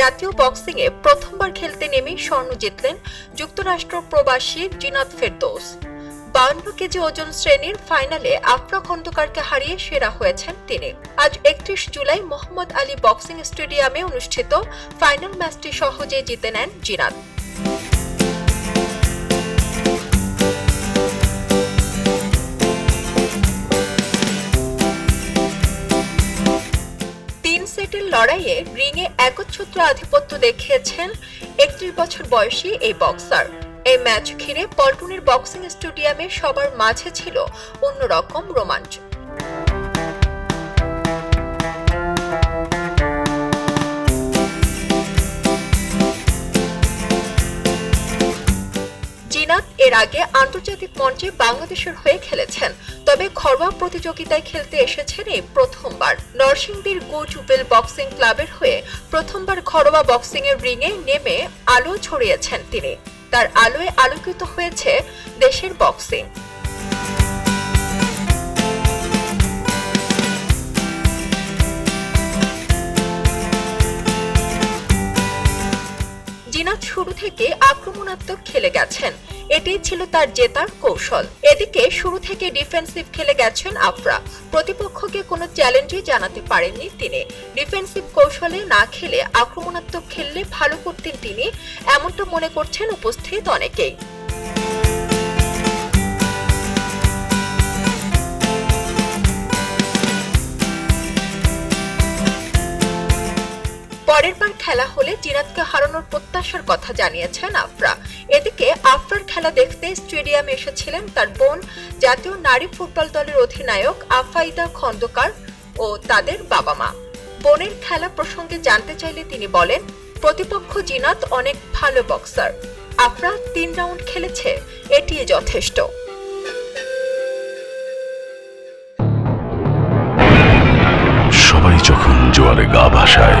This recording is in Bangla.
জাতীয় বক্সিংয়ে প্রথমবার খেলতে নেমে স্বর্ণ জিতলেন যুক্তরাষ্ট্র প্রবাসী জিনাত ফেরদৌস। বাউন্ন কেজি ওজন শ্রেণির ফাইনালে আফরা খন্দকারকে হারিয়ে সেরা হয়েছেন তিনি। আজ একত্রিশ জুলাই মোহাম্মদ আলী বক্সিং স্টেডিয়ামে অনুষ্ঠিত ফাইনাল ম্যাচটি সহজে জিতে নেন জিনাত। সেটের লড়াইয়ে রিংয়ে একচ্ছত্র আধিপত্য দেখিয়েছেন একত্রিশ বছর বয়সী এই বক্সার। এই ম্যাচ ঘিরে পল্টনের বক্সিং স্টেডিয়ামে সবার মাঝে ছিল অন্যরকম রোমাঞ্চ। জিনাত এর আগে আন্তর্জাতিক মঞ্চে বাংলাদেশের হয়ে খেলেছেন। তবে ঘরোয়া প্রতিযোগিতায় খেলতে এসেছেন এই প্রথমবার। নরসিংদীর গো জুবেল বক্সিং ক্লাবের হয়ে প্রথমবার ঘরোয়া বক্সিং এর রিংয়ে নেমে আলো ছড়িয়েছেন তিনি। তার আলোয় আলোকিত হয়েছে দেশের বক্সিং। জিনাত শুরু থেকে আক্রমণাত্মক খেলে গেছেন। এটাই ছিল তার জেতার কৌশল। এদিকে শুরু থেকে ডিফেন্সিভ খেলে গেছেন আফরা। প্রতিপক্ষকে কোনো চ্যালেঞ্জই জানাতে পারেননি তিনি। ডিফেন্সিভ কৌশলে না খেলে আক্রমণাত্মক খেললে ভালো করতেন তিনি, এমনটা মনে করছেন উপস্থিত অনেকেই। পরের বার খেলা হলে জিনাতকে হারানোর প্রত্যাশার কথা জানিয়েছেন আফরা। এদিকে আফরার খেলা দেখতে স্টেডিয়ামে এসেছিলেন তার বোন, জাতীয় নারী ফুটবল দলের অধিনায়ক আফাইদা খন্দকার ও তাদের বাবা মা। বোনের খেলা প্রসঙ্গে জানতে চাইলে তিনি বলেন, প্রতিপক্ষ জিনাত অনেক ভালো বক্সার। আফরা তিন রাউন্ড খেলেছে এটি যথেষ্ট। সবাই যখন জোয়ারে গা ভাসায়